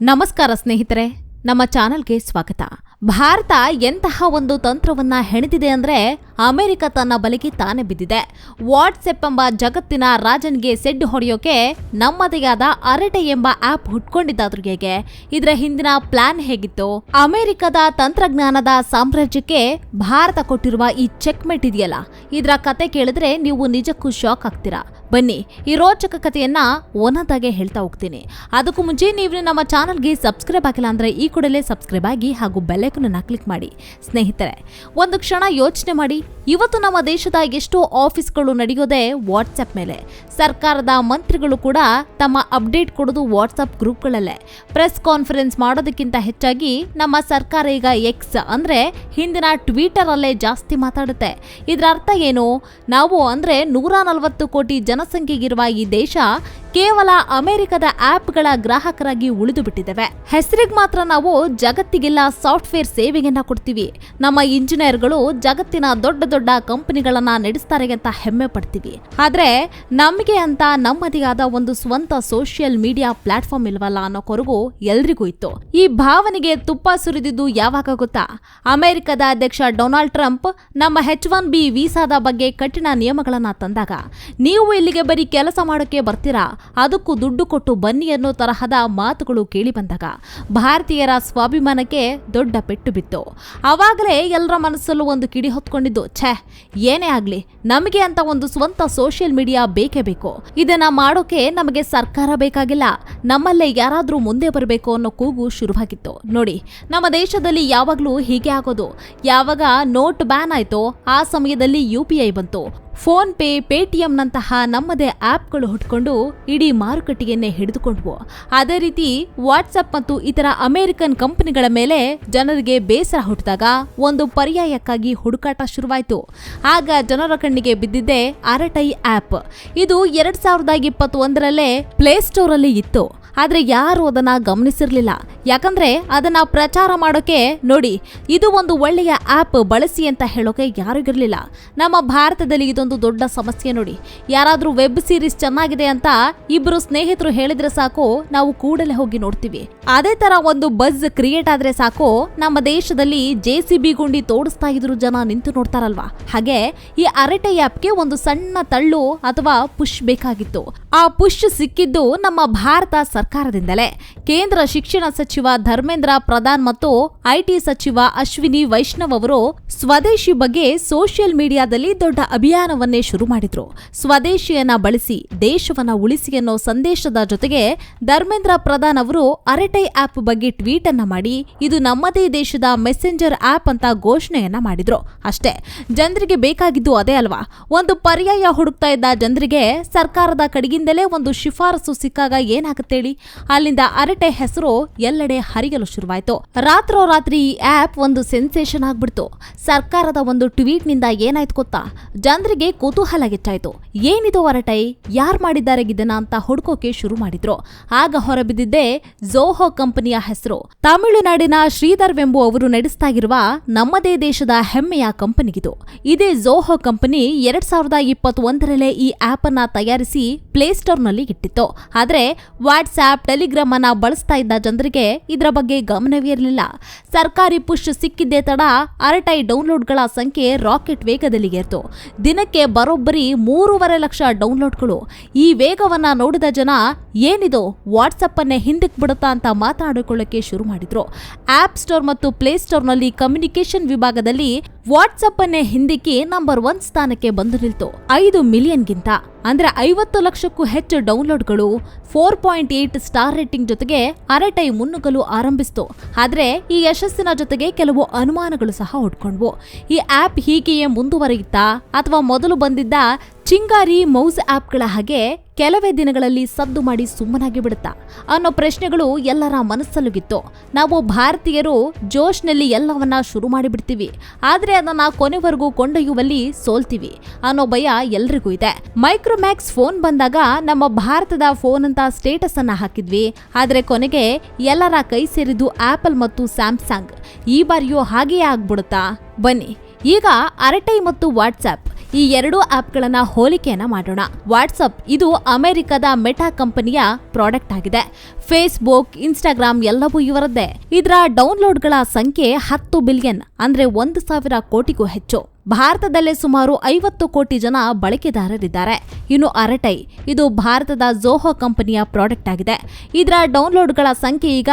ನಮಸ್ಕಾರ ಸ್ನೇಹಿತರೆ, ನಮ್ಮ ಚಾನೆಲ್ಗೆ ಸ್ವಾಗತ. ಭಾರತ ಎಂತಹ ಒಂದು ತಂತ್ರವನ್ನ ಹೆಣೆದಿದೆ ಅಂದ್ರೆ ಅಮೆರಿಕ ತನ್ನ ಬಲಿಗೆ ತಾನೇ ಬಿದ್ದಿದೆ. ವಾಟ್ಸೆಪ್ ಎಂಬ ಜಗತ್ತಿನ ರಾಜನ್ಗೆ ಸೆಡ್ ಹೊಡೆಯೋಕೆ ನಮ್ಮದೇ ಆದ ಅರಟೆ ಎಂಬ ಆಪ್ ಹುಟ್ಕೊಂಡಿದ್ದಾದ್ರೂ ಹೇಗೆ? ಇದರ ಹಿಂದಿನ ಪ್ಲಾನ್ ಹೇಗಿತ್ತು? ಅಮೆರಿಕದ ತಂತ್ರಜ್ಞಾನದ ಸಾಮ್ರಾಜ್ಯಕ್ಕೆ ಭಾರತ ಕೊಟ್ಟಿರುವ ಈ ಚೆಕ್ಮೆಟ್ ಇದೆಯಲ್ಲ? ಇದರ ಕತೆ ಕೇಳಿದ್ರೆ ನೀವು ನಿಜಕ್ಕೂ ಶಾಕ್ ಆಗ್ತೀರಾ. ಬನ್ನಿ, ಈ ರೋಚಕ ಕಥೆಯನ್ನ ಒನದಾಗೆ ಹೇಳ್ತಾ ಹೋಗ್ತೀನಿ. ಅದಕ್ಕೂ ಮುಂಚೆ ನೀವು ನಮ್ಮ ಚಾನಲ್ಗೆ ಸಬ್ಸ್ಕ್ರೈಬ್ ಆಗಿಲ್ಲ ಅಂದ್ರೆ ಈ ಕೂಡಲೇ ಸಬ್ಸ್ಕ್ರೈಬ್ ಆಗಿ ಹಾಗೂ ಬೆಲ್ಲೈಕನ್ನ ಕ್ಲಿಕ್ ಮಾಡಿ. ಸ್ನೇಹಿತರೆ, ಒಂದು ಕ್ಷಣ ಯೋಚನೆ ಮಾಡಿ. ಇವತ್ತು ನಮ್ಮ ದೇಶದ ಎಷ್ಟೋ ಆಫೀಸ್ಗಳು ನಡೆಯೋದೇ ವಾಟ್ಸಪ್ ಮೇಲೆ. ಸರ್ಕಾರದ ಮಂತ್ರಿಗಳು ಕೂಡ ತಮ್ಮ ಅಪ್ಡೇಟ್ ಕೊಡೋದು ವಾಟ್ಸಪ್ ಗ್ರೂಪ್ಗಳಲ್ಲೇ. ಪ್ರೆಸ್ ಕಾನ್ಫರೆನ್ಸ್ ಮಾಡೋದಕ್ಕಿಂತ ಹೆಚ್ಚಾಗಿ ನಮ್ಮ ಸರ್ಕಾರ ಈಗ ಎಕ್ಸ್ ಅಂದ್ರೆ ಹಿಂದಿನ ಟ್ವಿಟರ್ ಅಲ್ಲೇ ಜಾಸ್ತಿ ಮಾತಾಡುತ್ತೆ. ಇದರ ಅರ್ಥ ಏನು? ನಾವು ಅಂದ್ರೆ ನೂರ ನಲವತ್ತು ಕೋಟಿ ಜನಸಂಖ್ಯೆಗಿರುವ ಈ ದೇಶ ಕೇವಲ ಅಮೆರಿಕದ ಆಪ್ಗಳ ಗ್ರಾಹಕರಾಗಿ ಉಳಿದು ಬಿಟ್ಟಿದ್ದೇವೆ ಹೆಸರಿಗೆ ಮಾತ್ರ ನಾವು ಜಗತ್ತಿಗೆಲ್ಲ ಸಾಫ್ಟ್ವೇರ್ ಸೇವೆಯನ್ನ ಕೊಡ್ತೀವಿ. ನಮ್ಮ ಇಂಜಿನಿಯರ್ಗಳು ಜಗತ್ತಿನ ದೊಡ್ಡ ದೊಡ್ಡ ಕಂಪನಿಗಳನ್ನ ನಡೆಸ್ತಾರೆ ಅಂತ ಹೆಮ್ಮೆ ಪಡ್ತೀವಿ. ಆದ್ರೆ ನಮಗೆ ಅಂತ ನಮ್ಮದೇ ಆದ ಒಂದು ಸ್ವಂತ ಸೋಷಿಯಲ್ ಮೀಡಿಯಾ ಪ್ಲಾಟ್ಫಾರ್ಮ್ ಇಲ್ವಲ್ಲ ಅನ್ನೋ ಕೊರಗು ಎಲ್ರಿಗೂ ಇತ್ತು. ಈ ಭಾವನೆಗೆ ತುಪ್ಪ ಸುರಿದಿದ್ದು ಯಾವಾಗ ಗೊತ್ತಾ? ಅಮೆರಿಕದ ಅಧ್ಯಕ್ಷ ಡೊನಾಲ್ಡ್ ಟ್ರಂಪ್ ನಮ್ಮ ಹೆಚ್ ಒನ್ ಬಿ ವೀಸಾದ ಬಗ್ಗೆ ಕಠಿಣ ನಿಯಮಗಳನ್ನ ತಂದಾಗ, ನೀವು ಇಲ್ಲಿಗೆ ಬರೀ ಕೆಲಸ ಮಾಡೋಕೆ ಬರ್ತೀರಾ? ಅದಕ್ಕೂ ದುಡ್ಡು ಕೊಟ್ಟು ಬನ್ನಿ ಅನ್ನೋ ತರಹದ ಮಾತುಗಳು ಕೇಳಿ ಬಂದಾಗ ಭಾರತೀಯರ ಸ್ವಾಭಿಮಾನಕ್ಕೆ ದೊಡ್ಡ ಪೆಟ್ಟು ಬಿತ್ತು. ಆವಾಗಲೇ ಎಲ್ಲರ ಮನಸ್ಸಲ್ಲೂ ಒಂದು ಕಿಡಿ ಹೊತ್ಕೊಂಡಿದ್ದು, ಛೇ, ಏನೇ ಆಗಲಿ, ನಮಗೆ ಅಂತ ಒಂದು ಸ್ವಂತ ಸೋಷಿಯಲ್ ಮೀಡಿಯಾ ಬೇಕೇ ಬೇಕು. ಇದನ್ನ ಮಾಡೋಕೆ ನಮಗೆ ಸರ್ಕಾರ ಬೇಕಾಗಿಲ್ಲ, ನಮ್ಮಲ್ಲೇ ಯಾರಾದರೂ ಮುಂದೆ ಬರಬೇಕು ಅನ್ನೋ ಕೂಗು ಶುರುವಾಗಿತ್ತು. ನೋಡಿ, ನಮ್ಮ ದೇಶದಲ್ಲಿ ಯಾವಾಗಲೂ ಹೀಗೆ ಆಗೋದು. ಯಾವಾಗ ನೋಟ್ ಬ್ಯಾನ್ ಆಯ್ತೋ, ಆ ಸಮಯದಲ್ಲಿ ಯು ಪಿ ಐ ಬಂತು. ಫೋನ್ ಪೇ, ಪೇಟಿಎಂನಂತಹ ನಮ್ಮದೇ ಆ್ಯಪ್ಗಳು ಹುಟ್ಕೊಂಡು ಇಡೀ ಮಾರುಕಟ್ಟೆಯನ್ನೇ ಹಿಡಿದುಕೊಂಡ್ವು. ಅದೇ ರೀತಿ ವಾಟ್ಸಪ್ ಮತ್ತು ಇತರ ಅಮೆರಿಕನ್ ಕಂಪನಿಗಳ ಮೇಲೆ ಜನರಿಗೆ ಬೇಸರ ಹುಟ್ಟಿದಾಗ ಒಂದು ಪರ್ಯಾಯಕ್ಕಾಗಿ ಹುಡುಕಾಟ ಶುರುವಾಯಿತು. ಆಗ ಜನರ ಕಣ್ಣಿಗೆ ಬಿದ್ದಿದ್ದೇ ಅರಟೈ ಆ್ಯಪ್ ಇದು ಎರಡು ಸಾವಿರದ ಇಪ್ಪತ್ತೊಂದರಲ್ಲೇ ಪ್ಲೇಸ್ಟೋರಲ್ಲಿ ಇತ್ತು. ಆದರೆ ಯಾರು ಅದನ್ನು ಗಮನಿಸಿರ್ಲಿಲ್ಲ. ಯಾಕಂದ್ರೆ ಅದನ್ನ ಪ್ರಚಾರ ಮಾಡೋಕೆ ನೋಡಿ, ಇದು ಒಂದು ಒಳ್ಳೆಯ ಆಪ್ ಬಳಸಿ ಅಂತ ಹೇಳೋಕೆ ಯಾರಿಗಿರ್ಲಿಲ್ಲ ನಮ್ಮ ಭಾರತದಲ್ಲಿ ಇದೊಂದು ದೊಡ್ಡ ಸಮಸ್ಯೆ ನೋಡಿ. ಯಾರಾದರೂ ವೆಬ್ ಸೀರೀಸ್ ಚೆನ್ನಾಗಿದೆ ಅಂತ ಇಬ್ರು ಸ್ನೇಹಿತರು ಹೇಳಿದ್ರೆ ಸಾಕು, ನಾವು ಕೂಡಲೇ ಹೋಗಿ ನೋಡ್ತೀವಿ. ಅದೇ ತರ ಒಂದು ಬಜ್ ಕ್ರಿಯೇಟ್ ಆದ್ರೆ ಸಾಕು, ನಮ್ಮ ದೇಶದಲ್ಲಿ ಜೆ ಗುಂಡಿ ತೋಡಿಸ್ತಾ ಇದ್ರು ಜನ ನಿಂತು ನೋಡ್ತಾರಲ್ವಾ? ಹಾಗೆ ಈ ಅರಟೆ ಆಪ್ಗೆ ಒಂದು ಸಣ್ಣ ತಳ್ಳು ಅಥವಾ ಪುಷ್ ಬೇಕಾಗಿತ್ತು. ಆ ಪುಷ್ ಸಿಕ್ಕಿದ್ದು ನಮ್ಮ ಭಾರತ ಸರ್ಕಾರದಿಂದಲೇ. ಕೇಂದ್ರ ಶಿಕ್ಷಣ ಸಚಿವ ಧರ್ಮೇಂದ್ರ ಪ್ರಧಾನ್ ಮತ್ತು ಐಟಿ ಸಚಿವ ಅಶ್ವಿನಿ ವೈಷ್ಣವ್ ಅವರು ಸ್ವದೇಶಿ ಬಗ್ಗೆ ಸೋಷಿಯಲ್ ಮೀಡಿಯಾದಲ್ಲಿ ದೊಡ್ಡ ಅಭಿಯಾನವನ್ನೇ ಶುರು ಮಾಡಿದ್ರು. ಸ್ವದೇಶಿಯನ್ನ ಬಳಸಿ, ದೇಶವನ್ನ ಉಳಿಸಿ ಅನ್ನೋ ಸಂದೇಶದ ಜೊತೆಗೆ ಧರ್ಮೇಂದ್ರ ಪ್ರಧಾನ್ ಅವರು ಅರೆಟೈ ಆಪ್ ಬಗ್ಗೆ ಟ್ವೀಟ್ ಅನ್ನ ಮಾಡಿ, ಇದು ನಮ್ಮದೇ ದೇಶದ ಮೆಸೆಂಜರ್ ಆಪ್ ಅಂತ ಘೋಷಣೆಯನ್ನ ಮಾಡಿದ್ರು. ಅಷ್ಟೇ, ಜನರಿಗೆ ಬೇಕಾಗಿದ್ದು ಅದೇ ಅಲ್ವಾ? ಒಂದು ಪರ್ಯಾಯ ಹುಡುಕ್ತಾ ಇದ್ದ ಜನರಿಗೆ ಸರ್ಕಾರದ ಕಡೆಗಿಂದಲೇ ಒಂದು ಶಿಫಾರಸು ಸಿಕ್ಕಾಗ ಏನಾಗುತ್ತೇಳಿ? ಅಲ್ಲಿಂದ ಅರಟೆ ಹೆಸರು ಎಲ್ಲೆಡೆ ಹರಿಯಲು ಶುರುವಾಯ್ತು. ರಾತ್ರೋರಾತ್ರಿ ಈ ಆಪ್ ಒಂದು ಸೆನ್ಸೇಷನ್ ಆಗ್ಬಿಡ್ತು. ಸರ್ಕಾರದ ಒಂದು ಟ್ವೀಟ್ನಿಂದ ಏನಾಯ್ತು ಗೊತ್ತಾ? ಜನರಿಗೆ ಕುತೂಹಲ ಹೆಚ್ಚಾಯ್ತು. ಏನಿದು ಹೊರಟೈ ಯಾರ್ ಮಾಡಿದ್ದಾರೆ ಇದನ್ನ ಅಂತ ಹುಡ್ಕೋಕೆ ಶುರು ಮಾಡಿದ್ರು. ಆಗ ಹೊರಬಿದ್ದಿದ್ದೇ ಝೋಹೋ ಕಂಪನಿಯ ಹೆಸರು. ತಮಿಳುನಾಡಿನ ಶ್ರೀಧರ್ ವೆಂಬು ಅವರು ನಡೆಸ್ತಾ ಇರುವ ನಮ್ಮದೇ ದೇಶದ ಹೆಮ್ಮೆಯ ಕಂಪನಿಗಿದು. ಇದೇ ಝೋಹೋ ಕಂಪನಿ ಎರಡ್ ಸಾವಿರದ ಇಪ್ಪತ್ತೊಂದರಲ್ಲೇ ಈ ಆಪ್ ಅನ್ನ ತಯಾರಿಸಿ ಪ್ಲೇಸ್ಟೋರ್ನಲ್ಲಿ ಇಟ್ಟಿತ್ತು. ಆದ್ರೆ ವಾಟ್ಸ್ಆಪ್ ಟೆಲಿಗ್ರಾಮ್ ಅನ್ನ ಬಳಸ್ತಾ ಇದ್ದ ಜನರಿಗೆ ಇದರ ಬಗ್ಗೆ ಗಮನವೇ ಇರಲಿಲ್ಲ ಸರ್ಕಾರಿ ಪುಷ್ ಸಿಕ್ಕಿದ್ದೇ ತಡ ಅರಟೈ ಡೌನ್ಲೋಡ್ಗಳ ಸಂಖ್ಯೆ ರಾಕೆಟ್ ವೇಗದಲ್ಲಿ ಏರ್ತು ದಿನಕ್ಕೆ ಬರೋಬ್ಬರಿ ಮೂರುವರೆ ಲಕ್ಷ ಡೌನ್ಲೋಡ್ಗಳು. ಈ ವೇಗವನ್ನ ನೋಡಿದ ಜನ, ಏನಿದು ವಾಟ್ಸಪ್ ಅನ್ನೇ ಹಿಂದಕ್ಕೆ ಬಿಡುತ್ತಾ ಅಂತ ಮಾತಾಡಿಕೊಳ್ಳಕ್ಕೆ ಶುರು ಮಾಡಿದ್ರು. ಆಪ್ ಸ್ಟೋರ್ ಮತ್ತು ಪ್ಲೇ ಸ್ಟೋರ್ನಲ್ಲಿ ಕಮ್ಯುನಿಕೇಶನ್ ವಿಭಾಗದಲ್ಲಿ ವಾಟ್ಸಪ್ ಅನ್ನೇ ಹಿಂದಿಕ್ಕಿ ನಂಬರ್ ಒನ್ ಸ್ಥಾನಕ್ಕೆ ಬಂದು ನಿಲ್ತು. ಐದು ಮಿಲಿಯನ್ಗಿಂತ. ಅಂದ್ರೆ ಐವತ್ತು ಲಕ್ಷಕ್ಕೂ ಹೆಚ್ಚು ಡೌನ್ಲೋಡ್ಗಳು four point eight star rating ಜೊತೆಗೆ ಅರಟೈ ಮುನ್ನುಗ್ಗಲು ಆರಂಭಿಸಿತು. ಆದರೆ ಈ ಯಶಸ್ಸಿನ ಜೊತೆಗೆ ಕೆಲವು ಅನುಮಾನಗಳು ಸಹ ಹುಟ್ಕೊಂಡ್ವು ಈ ಆಪ್ ಹೀಗೆಯೇ ಮುಂದುವರಿಯುತ್ತಾ ಅಥವಾ ಮೊದಲು ಬಂದಿದ್ದ ಚಿಂಗಾರಿ ಮೌಸ್ ಆ್ಯಪ್ಗಳ ಹಾಗೆ ಕೆಲವೇ ದಿನಗಳಲ್ಲಿ ಸದ್ದು ಮಾಡಿ ಸುಮ್ಮನಾಗಿ ಬಿಡುತ್ತಾ? ಅನ್ನೋ ಪ್ರಶ್ನೆಗಳು ಎಲ್ಲರ ಮನಸ್ಸಲ್ಲುಗಿತ್ತು. ನಾವು ಭಾರತೀಯರು ಜೋಶ್ನಲ್ಲಿ ಎಲ್ಲವನ್ನ ಶುರು ಮಾಡಿಬಿಡ್ತೀವಿ. ಆದರೆ ಅದನ್ನು ಕೊನೆವರೆಗೂ ಕೊಂಡೊಯ್ಯುವಲ್ಲಿ ಸೋಲ್ತೀವಿ ಅನ್ನೋ ಭಯ ಎಲ್ರಿಗೂ ಇದೆ. ಮೈಕ್ರೋಮ್ಯಾಕ್ಸ್ ಫೋನ್ ಬಂದಾಗ ನಮ್ಮ ಭಾರತದ ಫೋನ್ ಅಂತ ಸ್ಟೇಟಸ್ ಅನ್ನ ಹಾಕಿದ್ವಿ. ಆದರೆ ಕೊನೆಗೆ ಎಲ್ಲರ ಕೈ ಸೇರಿದ್ದು ಆಪಲ್ ಮತ್ತು ಸ್ಯಾಮ್ಸಂಗ್. ಈ ಬಾರಿಯೂ ಹಾಗೆಯೇ ಆಗ್ಬಿಡುತ್ತಾ? ಬನ್ನಿ. ಈಗ ಅರಟೈ ಮತ್ತು ವಾಟ್ಸ್ಆಪ್. ಈ ಎರಡೂ ಆಪ್ಗಳನ್ನ ಹೋಲಿಕೆಯನ್ನ ಮಾಡೋಣ. ವಾಟ್ಸಪ್ ಇದು ಅಮೆರಿಕದ ಮೆಟಾ ಕಂಪನಿಯ ಪ್ರಾಡಕ್ಟ್ ಆಗಿದೆ. ಫೇಸ್ಬುಕ್, ಇನ್ಸ್ಟಾಗ್ರಾಮ್ ಎಲ್ಲವೂ ಇವರದ್ದೇ. ಇದರ ಡೌನ್ಲೋಡ್ಗಳ ಸಂಖ್ಯೆ ಹತ್ತು ಬಿಲಿಯನ್ ಅಂದ್ರೆ ಒಂದು ಸಾವಿರ ಕೋಟಿಗೂ ಹೆಚ್ಚು. ಭಾರತದಲ್ಲೇ ಸುಮಾರು ಐವತ್ತು ಕೋಟಿ ಜನ ಬಳಕೆದಾರರಿದ್ದಾರೆ. ಇನ್ನು ಅರಟೈ, ಇದು ಭಾರತದ ಜೋಹೋ ಕಂಪನಿಯ ಪ್ರಾಡಕ್ಟ್ ಆಗಿದೆ. ಇದರ ಡೌನ್ಲೋಡ್ಗಳ ಸಂಖ್ಯೆ ಈಗ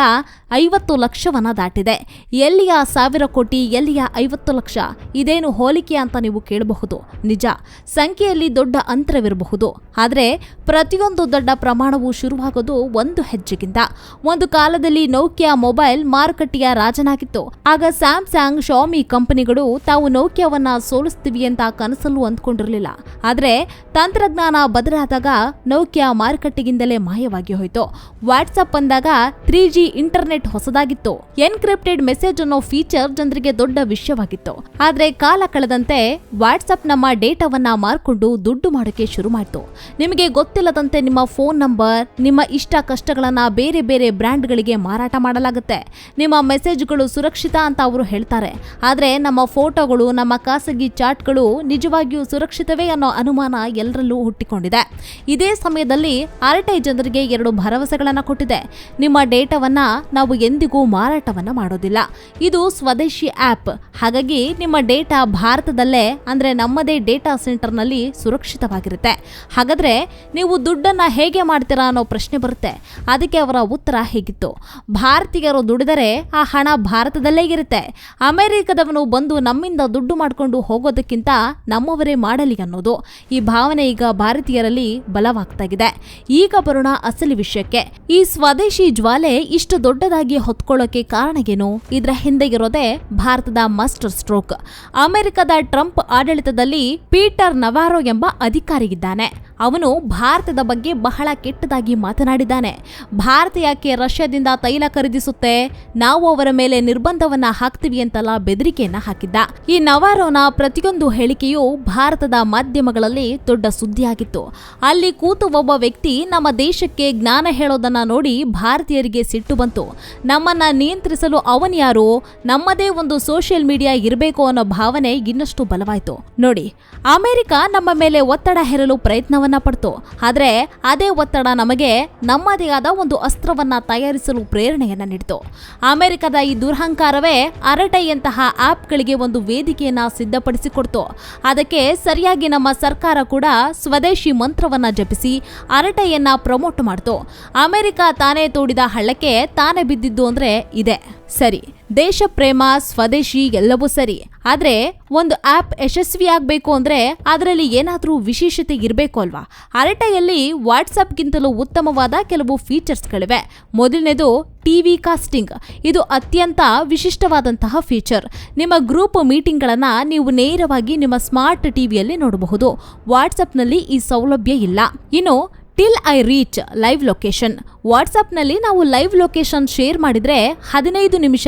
ಐವತ್ತು ಲಕ್ಷವನ್ನ ದಾಟಿದೆ. ಎಲ್ಲಿಯ ಸಾವಿರ ಕೋಟಿ, ಎಲ್ಲಿಯ ಐವತ್ತು ಲಕ್ಷ? ಇದೇನು ಹೋಲಿಕೆ ಅಂತ ನೀವು ಕೇಳಬಹುದು. ನಿಜ, ಸಂಖ್ಯೆಯಲ್ಲಿ ದೊಡ್ಡ ಅಂತರವಿರಬಹುದು. ಆದರೆ ಪ್ರತಿಯೊಂದು ದೊಡ್ಡ ಪ್ರಮಾಣವು ಶುರುವಾಗೋದು ಒಂದು ಹೆಜ್ಜೆಗಿಂತ. ಒಂದು ಕಾಲದಲ್ಲಿ ನೌಕ್ಯಾ ಮೊಬೈಲ್ ಮಾರುಕಟ್ಟೆಯ ರಾಜನಾಗಿತ್ತು. ಆಗ ಸ್ಯಾಮ್ಸಂಗ್, ಶಾಮಿ ಕಂಪನಿಗಳು ತಾವು ನೌಕ್ಯಾವನ್ನ ಸೋಲಿಸ್ತೀವಿ ಅಂತ ಕನಸಲ್ಲೂ ಅಂದ್ಕೊಂಡಿರಲಿಲ್ಲ. ಆದರೆ ತಂತ್ರಜ್ಞಾನ ಬದಲಾದಾಗ ನೌಕ್ಯಾ ಮಾರುಕಟ್ಟೆಗಿಂದಲೇ ಮಾಯವಾಗಿ ಹೋಯಿತು. ವಾಟ್ಸಪ್ ಅಂದಾಗ ತ್ರೀ ಜಿ ಇಂಟರ್ನೆಟ್ ಹೊಸದಾಗಿತ್ತು. ಎನ್ಕ್ರಿಪ್ಟೆಡ್ ಮೆಸೇಜ್ ಅನ್ನೋ ಫೀಚರ್ ಜನರಿಗೆ ದೊಡ್ಡ ವಿಷಯವಾಗಿತ್ತು. ಆದ್ರೆ ಕಾಲ ಕಳೆದಂತೆ ವಾಟ್ಸಪ್ ನಮ್ಮ ಡೇಟಾವನ್ನ ಮಾರ್ಕೊಂಡು ದುಡ್ಡು ಮಾಡೋಕೆ ಶುರು ಮಾಡಿತು. ನಿಮಗೆ ಗೊತ್ತಿಲ್ಲದಂತೆ ನಿಮ್ಮ ಫೋನ್ ನಂಬರ್ ನಿಮ್ಮ ಇಷ್ಟ ಕಷ್ಟಗಳನ್ನ ಬೇರೆ ಬೇರೆ ಬ್ರ್ಯಾಂಡ್ಗಳಿಗೆ ಮಾರಾಟ ಮಾಡಲಾಗುತ್ತೆ. ನಿಮ್ಮ ಮೆಸೇಜ್ಗಳು ಸುರಕ್ಷಿತ ಅಂತ ಅವರು ಹೇಳ್ತಾರೆ. ಆದ್ರೆ ನಮ್ಮ ಫೋಟೋಗಳು ನಮ್ಮ ಖಾಸಗಿ ಚಾಟ್ಗಳು ನಿಜವಾಗಿಯೂ ಸುರಕ್ಷಿತವೇ ಅನ್ನೋ ಅನುಮಾನ ಎಲ್ಲರಲ್ಲೂ ಹುಟ್ಟಿಕೊಂಡಿದೆ. ಇದೇ ಸಮಯದಲ್ಲಿ ಆರ್ಟೈ ಜನರಿಗೆ ಎರಡು ಭರವಸೆಗಳನ್ನ ಕೊಟ್ಟಿದೆ. ನಿಮ್ಮ ಡೇಟಾವನ್ನ ನಾವು ಎಂದಿಗೂ ಮಾರಾಟವನ್ನ ಮಾಡೋದಿಲ್ಲ. ಇದು ಸ್ವದೇಶಿ ಆಪ್. ಹಾಗಾಗಿ ನಿಮ್ಮ ಡೇಟಾ ಭಾರತದಲ್ಲೇ, ಅಂದ್ರೆ ನಮ್ಮದೇ ಡೇಟಾ ಸೆಂಟರ್ನಲ್ಲಿ ಸುರಕ್ಷಿತವಾಗಿರುತ್ತೆ. ಹಾಗಾದ್ರೆ ನೀವು ದುಡ್ಡನ್ನ ಹೇಗೆ ಮಾಡ್ತೀರಾ ಅನ್ನೋ ಪ್ರಶ್ನೆ ಬರುತ್ತೆ. ಅದಕ್ಕೆ ಅವರ ಉತ್ತರ ಹೇಗಿತ್ತು. ಭಾರತೀಯರು ದುಡಿದರೆ ಆ ಹಣ ಭಾರತದಲ್ಲೇ ಇರುತ್ತೆ. ಅಮೆರಿಕದವನು ಬಂದು ನಮ್ಮಿಂದ ದುಡ್ಡು ಮಾಡಿಕೊಂಡು ಹೋಗೋದಕ್ಕಿಂತ ನಮ್ಮವರೇ ಮಾಡಲಿ ಅನ್ನೋದು. ಈ ಭಾವನೆ ಈಗ ಭಾರತೀಯರಲ್ಲಿ ಬಲವಾಗ್ತಾ ಇದೆ. ಈಗ ಬರೋಣ ಅಸಲಿ ವಿಷಯಕ್ಕೆ. ಈ ಸ್ವದೇಶಿ ಜ್ವಾಲೆ ಇಷ್ಟು ದೊಡ್ಡದಾಗಿ ಹೊತ್ಕೊಳ್ಳೋಕೆ ಕಾರಣಗೇನು? ಇದರ ಹಿಂದೆ ಇರೋದೇ ಭಾರತದ ಮಾಸ್ಟರ್ ಸ್ಟ್ರೋಕ್. ಅಮೆರಿಕದ ಟ್ರಂಪ್ ಆಡಳಿತದಲ್ಲಿ ಪೀಟರ್ ನವಾರೋ ಎಂಬ ಅಧಿಕಾರಿ ಇದ್ದಾನೆ ಅವನು ಭಾರತದ ಬಗ್ಗೆ ಬಹಳ ಕೆಟ್ಟದಾಗಿ ಮಾತನಾಡಿದ್ದಾನೆ. ಭಾರತ ಯಾಕೆ ರಷ್ಯಾದಿಂದ ತೈಲ ಖರೀದಿಸುತ್ತೆ? ನಾವು ಅವರ ಮೇಲೆ ನಿರ್ಬಂಧವನ್ನ ಹಾಕ್ತೀವಿ ಅಂತೆಲ್ಲ ಬೆದರಿಕೆಯನ್ನ ಹಾಕಿದ್ದ. ಈ ನವಾರೋನ ಪ್ರತಿಯೊಂದು ಹೇಳಿಕೆಯು ಭಾರತದ ಮಾಧ್ಯಮಗಳಲ್ಲಿ ದೊಡ್ಡ ಸುದ್ದಿಯಾಗಿತ್ತು. ಅಲ್ಲಿ ಕೂತು ಒಬ್ಬ ವ್ಯಕ್ತಿ ನಮ್ಮ ದೇಶಕ್ಕೆ ಜ್ಞಾನ ಹೇಳೋದನ್ನ ನೋಡಿ ಭಾರತೀಯರಿಗೆ ಸಿಟ್ಟು ಬಂತು. ನಮ್ಮನ್ನ ನಿಯಂತ್ರಿಸಲು ಅವನ್ಯಾರು ನಮ್ಮದೇ ಒಂದು ಸೋಷಿಯಲ್ ಮೀಡಿಯಾ ಇರಬೇಕು ಅನ್ನೋ ಭಾವನೆ ಇನ್ನಷ್ಟು ಬಲವಾಯಿತು. ನೋಡಿ, ಅಮೆರಿಕ ನಮ್ಮ ಮೇಲೆ ಒತ್ತಡ ಹೇರಲು ಪ್ರಯತ್ನವನ್ನ ಪಡ್ತು. ಆದರೆ ಅದೇ ಒತ್ತಡ ನಮಗೆ ನಮ್ಮದೇ ಆದ ಒಂದು ಅಸ್ತ್ರವನ್ನ ತಯಾರಿಸಲು ಪ್ರೇರಣೆಯನ್ನ ನೀಡಿತು. ಅಮೆರಿಕದ ಈ ದುರಹಂಕಾರವೇ ಅರಟೈಯಂತಹ ಆಪ್ಗಳಿಗೆ ಒಂದು ವೇದಿಕೆಯನ್ನ ಸಿದ್ಧಪಡಿಸಿಕೊಡ್ತು. ಅದಕ್ಕೆ ಸರಿಯಾಗಿ ನಮ್ಮ ಸರ್ಕಾರ ಕೂಡ ಸ್ವದೇಶಿ ಮಂತ್ರವನ್ನ ಜಪಿಸಿ ಅರಟೆಯನ್ನ ಪ್ರಮೋಟ್ ಮಾಡ್ತು. ಅಮೆರಿಕ ತಾನೇ ತೋಡಿದ ಹಳ್ಳಕ್ಕೆ ತಾನೇ ಬಿದ್ದಿದ್ದು ಅಂದ್ರೆ ಇದೆ. ಸರಿ, ದೇಶ ಪ್ರೇಮ, ಸ್ವದೇಶಿ ಎಲ್ಲವೂ ಸರಿ. ಆದರೆ ಒಂದು ಆಪ್ ಯಶಸ್ವಿಯಾಗಬೇಕು ಅಂದ್ರೆ ಅದರಲ್ಲಿ ಏನಾದರೂ ವಿಶೇಷತೆ ಇರಬೇಕು ಅಲ್ವಾ? ಅರಟೆಯಲ್ಲಿ ವಾಟ್ಸಪ್ಗಿಂತಲೂ ಉತ್ತಮವಾದ ಕೆಲವು ಫೀಚರ್ಸ್ಗಳಿವೆ. ಮೊದಲನೇದು ಟಿವಿ ಕಾಸ್ಟಿಂಗ್. ಇದು ಅತ್ಯಂತ ವಿಶಿಷ್ಟವಾದಂತಹ ಫೀಚರ್. ನಿಮ್ಮ ಗ್ರೂಪ್ ಮೀಟಿಂಗ್ಗಳನ್ನು ನೀವು ನೇರವಾಗಿ ನಿಮ್ಮ ಸ್ಮಾರ್ಟ್ ಟಿವಿಯಲ್ಲಿ ನೋಡಬಹುದು. ವಾಟ್ಸಪ್ನಲ್ಲಿ ಈ ಸೌಲಭ್ಯ ಇಲ್ಲ. ಇನ್ನು till I reach live location. ವಾಟ್ಸಪ್ನಲ್ಲಿ ನಾವು ಲೈವ್ ಲೊಕೇಶನ್ ಶೇರ್ ಮಾಡಿದರೆ ಹದಿನೈದು ನಿಮಿಷ,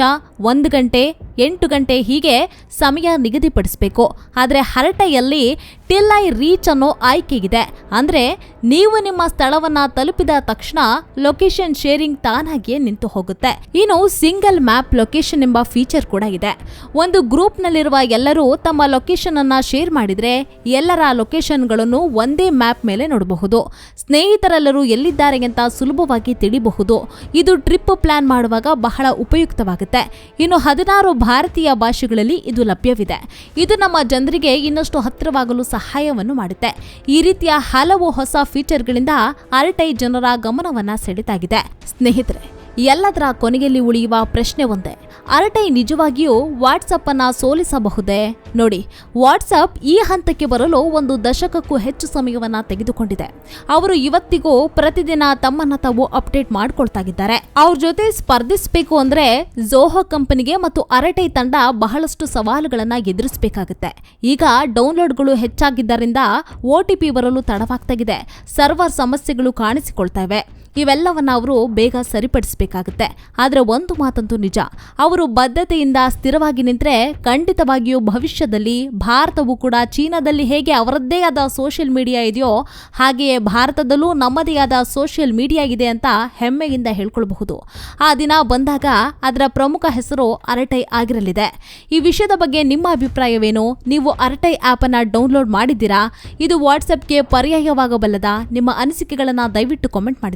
ಒಂದು ಗಂಟೆ, ಎಂಟು ಗಂಟೆ ಹೀಗೆ ಸಮಯ ನಿಗದಿಪಡಿಸಬೇಕು. ಆದರೆ ಹರಟೆಯಲ್ಲಿ ಟಿಲ್ ಐ ರೀಚ್ ಅನ್ನೋ ಆಯ್ಕೆಗಿದೆ. ಅಂದರೆ ನೀವು ನಿಮ್ಮ ಸ್ಥಳವನ್ನು ತಲುಪಿದ ತಕ್ಷಣ ಲೊಕೇಶನ್ ಶೇರಿಂಗ್ ತಾನಾಗಿಯೇ ನಿಂತು ಹೋಗುತ್ತೆ. ಇನ್ನು ಸಿಂಗಲ್ ಮ್ಯಾಪ್ ಲೊಕೇಶನ್ ಎಂಬ ಫೀಚರ್ ಕೂಡ ಇದೆ. ಒಂದು ಗ್ರೂಪ್ನಲ್ಲಿರುವ ಎಲ್ಲರೂ ತಮ್ಮ ಲೊಕೇಶನ್ ಅನ್ನ ಶೇರ್ ಮಾಡಿದರೆ ಎಲ್ಲರ ಲೊಕೇಶನ್ಗಳನ್ನು ಒಂದೇ ಮ್ಯಾಪ್ ಮೇಲೆ ನೋಡಬಹುದು. ಸ್ನೇಹಿತರೆಲ್ಲರೂ ಎಲ್ಲಿದ್ದಾರೆ ಅಂತ ಸುಲಭವಾಗಿ ತಿಳಿಬಹುದು. ಇದು ಟ್ರಿಪ್ ಪ್ಲಾನ್ ಮಾಡುವಾಗ ಬಹಳ ಉಪಯುಕ್ತವಾಗುತ್ತೆ. ಇನ್ನು ಹದಿನಾರು ಭಾರತೀಯ ಭಾಷೆಗಳಲ್ಲಿ ಇದು ಲಭ್ಯವಿದೆ. ಇದು ನಮ್ಮ ಜನರಿಗೆ ಇನ್ನಷ್ಟು ಹತ್ತಿರವಾಗಲು ಸಹಾಯವನ್ನು ಮಾಡುತ್ತೆ. ಈ ರೀತಿಯ ಹಲವು ಹೊಸ ಫೀಚರ್ಗಳಿಂದ ಆರ್ಟೈ ಜನರ ಗಮನವನ್ನ ಸೆಳೆತಾಗಿದೆ ಸ್ನೇಹಿತರೆ ಎಲ್ಲದರ ಕೊನೆಯಲ್ಲಿ ಉಳಿಯುವ ಪ್ರಶ್ನೆ ಒಂದೇ. ಅರಟೈ ನಿಜವಾಗಿಯೂ ವಾಟ್ಸಪ್ ಅನ್ನ ಸೋಲಿಸಬಹುದೇ? ನೋಡಿ ವಾಟ್ಸಪ್ ಈ ಹಂತಕ್ಕೆ ಬರಲು ಒಂದು ದಶಕಕ್ಕೂ ಹೆಚ್ಚು ಸಮಯವನ್ನ ತೆಗೆದುಕೊಂಡಿದೆ. ಅವರು ಇವತ್ತಿಗೂ ಪ್ರತಿದಿನ ತಮ್ಮನ್ನ ತಾವು ಅಪ್ಡೇಟ್ ಮಾಡ್ಕೊಳ್ತಾ ಇದ್ದಾರೆ ಅವ್ರ ಜೊತೆ ಸ್ಪರ್ಧಿಸಬೇಕು ಅಂದ್ರೆ ಝೋಹೋ ಕಂಪನಿಗೆ ಮತ್ತು ಅರಟೈ ತಂಡ ಬಹಳಷ್ಟು ಸವಾಲುಗಳನ್ನ ಎದುರಿಸಬೇಕಾಗುತ್ತೆ. ಈಗ ಡೌನ್ಲೋಡ್ಗಳು ಹೆಚ್ಚಾಗಿದ್ದರಿಂದ ಓಟಿಪಿ ಬರಲು ತಡವಾಗ್ತಾ ಇದೆ ಸರ್ವರ್ ಸಮಸ್ಯೆಗಳು ಕಾಣಿಸಿಕೊಳ್ತಾ ಇವೆ ಇವೆಲ್ಲವನ್ನ ಅವರು ಬೇಗ ಸರಿಪಡಿಸಬೇಕಾಗುತ್ತೆ. ಆದರೆ ಒಂದು ಮಾತಂತೂ ನಿಜ. ಅವರು ಬದ್ಧತೆಯಿಂದ ಸ್ಥಿರವಾಗಿ ನಿಂತರೆ ಖಂಡಿತವಾಗಿಯೂ ಭವಿಷ್ಯದಲ್ಲಿ ಭಾರತವು ಕೂಡ ಚೀನಾದಲ್ಲಿ ಹೇಗೆ ಅವರದ್ದೇ ಆದ ಸೋಷಿಯಲ್ ಮೀಡಿಯಾ ಇದೆಯೋ ಹಾಗೆಯೇ ಭಾರತದಲ್ಲೂ ನಮ್ಮದೇ ಆದ ಸೋಷಿಯಲ್ ಮೀಡಿಯಾ ಇದೆ ಅಂತ ಹೆಮ್ಮೆಯಿಂದ ಹೇಳ್ಕೊಳ್ಬಹುದು. ಆ ದಿನ ಬಂದಾಗ ಅದರ ಪ್ರಮುಖ ಹೆಸರು ಅರಟೈ ಆಗಿರಲಿದೆ. ಈ ವಿಷಯದ ಬಗ್ಗೆ ನಿಮ್ಮ ಅಭಿಪ್ರಾಯವೇನು? ನೀವು ಅರಟೈ ಆಪ್ ಅನ್ನ ಡೌನ್ಲೋಡ್ ಮಾಡಿದ್ದೀರಾ? ಇದು ವಾಟ್ಸಪ್ಗೆ ಪರ್ಯಾಯವಾಗಬಲ್ಲದ? ನಿಮ್ಮ ಅನಿಸಿಕೆಗಳನ್ನು ದಯವಿಟ್ಟು ಕಾಮೆಂಟ್ ಮಾಡಿ